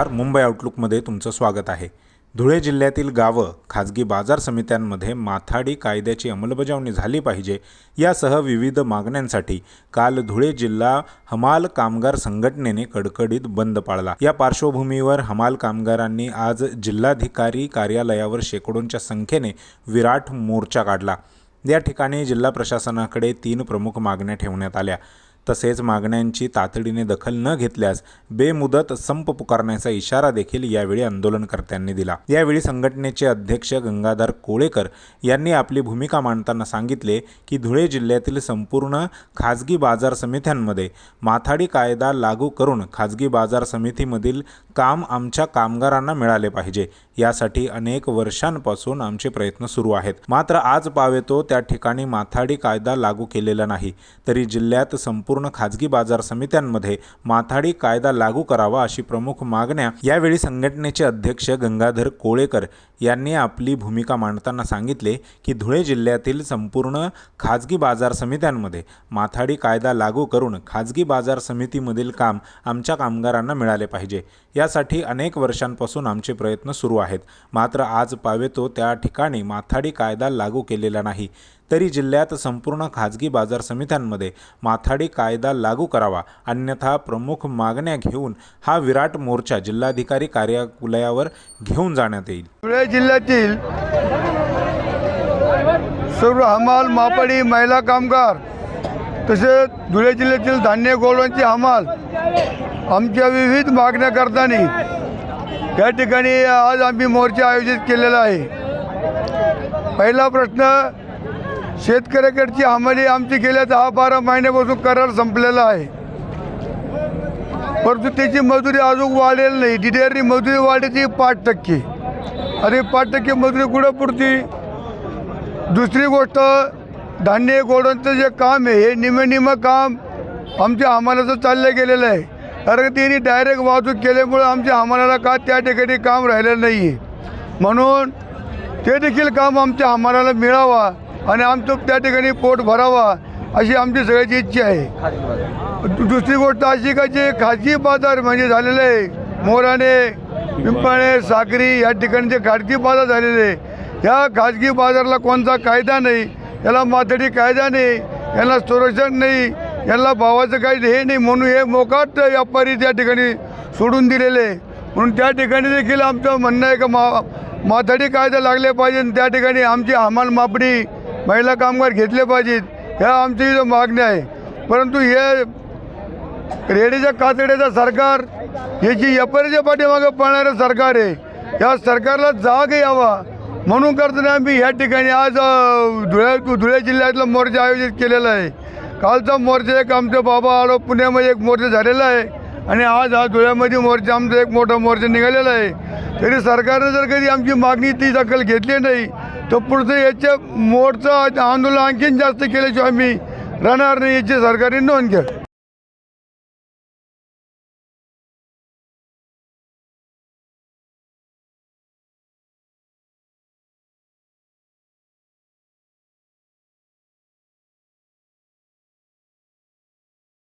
नमस्कार मुंबई आउटलुकमध्ये तुमचं स्वागत आहे. धुळे जिल्ह्यातील गावं खाजगी बाजार समित्यांमध्ये माथाडी कायद्याची अंमलबजावणी झाली पाहिजे यासह विविध मागण्यांसाठी काल धुळे जिल्हा हमाल कामगार संघटनेने कडकडीत बंद पाळला. या पार्श्वभूमीवर हमाल कामगारांनी आज जिल्हाधिकारी कार्यालयावर शेकडोंच्या संख्येने विराट मोर्चा काढला. या ठिकाणी जिल्हा प्रशासनाकडे तीन प्रमुख मागण्या ठेवण्यात आल्या. तसेच मागण्यांची तातडीने दखल न घेतल्यास बेमुदत संप पुकारण्याचा इशारा देखील यावेळी आंदोलनकर्त्यांनी दिला. यावेळी संघटनेचे अध्यक्ष गंगाधर कोळेकर यांनी आपली भूमिका मांडताना सांगितले की धुळे जिल्ह्यातील संपूर्ण खाजगी बाजार समित्यांमध्ये माथाडी कायदा लागू करून खाजगी बाजार समितीमधील काम आमच्या कामगारांना मिळाले पाहिजे. यासाठी अनेक वर्षांपासून आमचे प्रयत्न सुरू आहेत. मात्र आज पावेतो त्या ठिकाणी माथाडी कायदा लागू केलेला नाही. तरी जिल्ह्यात संपूर्ण खाजगी बाजार समित्यांमध्ये माथाडी कायदा लागू करावा अशी प्रमुख मागण्या यावेळी संघटनेचे अध्यक्ष गंगाधर कोळेकर यांनी आपली भूमिका मांडताना सांगितले की धुळे जिल्ह्यातील संपूर्ण खाजगी बाजार समित्यांमध्ये माथाडी कायदा लागू करून खाजगी बाजार समितीमधील काम आमच्या कामगारांना मिळाले पाहिजे. यासाठी अनेक वर्षांपासून आमचे प्रयत्न सुरू आहेत. मात्र आज पावेतो त्या ठिकाणी माथाडी कायदा लागू केलेला नाही. तरी जिल्ह्यात संपूर्ण खाजगी बाजार समित्यांमध्ये माथाडी कायदा लागू करावा अन्यथा प्रमुख मागण्या घेऊन हा विराट मोर्चा जिल्हाधिकारी कार्यालयावर घेऊन जाण्यात येईल. धुळे जिल्ह्यातील सर्व हमाल मापडी महिला कामगार तसेच धुळे जिल्ह्यातील धान्य गोळवांची हमाल आमच्या विविध मागण्या करताना या ठिकाणी आज आम्ही मोर्चा आयोजित केलेला आहे. पहिला प्रश्न शेतकऱ्याकडची हमाली आमची गेल्या दहा बारा महिन्यापासून करार संपलेला आहे. परंतु त्याची मजुरी अजून वाढेल नाही. डिटेलरी मजुरी वाढायची पाच टक्के. अरे पाच टक्के मजुरी कुठं पुरती? दुसरी गोष्ट धान्य गोडांचं जे काम आहे हे निमनिम काम आमच्या हमालाचं चाललं गेलेलं आहे. कारण त्यांनी डायरेक्ट वाहतूक केल्यामुळं आमच्या हमालाला का त्या ठिकाणी काम राहिलेलं नाही आहे म्हणून ते देखील काम आमच्या हमालाला मिळावा. आणि आमचं त्या ठिकाणी पोट भरावा अशी आमची सगळ्याची इच्छा आहे. दु- दुसरी गोष्ट अशी का जे खाजगी बाजार म्हणजे झालेलं आहे. मोराणे पिंपळे साखरी या ठिकाणी जे खाजगी बाजार झालेले आहे. खाजगी बाजारला कोणता कायदा नाही याला माथडी कायदा नाही याला संरक्षण नाही याला भावाचं काही हे नाही म्हणून हे मोकाट व्यापारी त्या ठिकाणी सोडून दिलेले आहे. म्हणून त्या ठिकाणी देखील आमचं म्हणणं आहे का मा माथडी कायदा लागले पाहिजे आणि त्या ठिकाणी आमची हमाल मापडी महिला कामगार घेतले पाहिजेत ह्या आमची इथं आहे. परंतु हे रेडीच्या कातड्याचं सरकार याची व्यापाऱ्याच्या पाठीमागं पळणारं सरकार आहे या सरकारला जाग यावा. म्हणून करताना आम्ही ह्या ठिकाणी आज धुळ्या धुळे धुळे जिल्ह्यातला मोर्चा आयोजित केलेला आहे. कालचा मोर्चा एक आमचं बाबा आलो पुण्यामध्ये एक मोर्चा झालेला आहे. आणि आज हा धुळ्यामध्ये मोर्चा आमचा एक मोठा मोर्चा निघालेला आहे. तरी सरकारनं जर कधी आमची मागणी ती दखल घेतली नाही तर पुढचं याच्या मोडचं आंदोलन आणखीन जास्त केल्याशिवाय आम्ही राहणार नाही याची सरकारने नोंद घ्या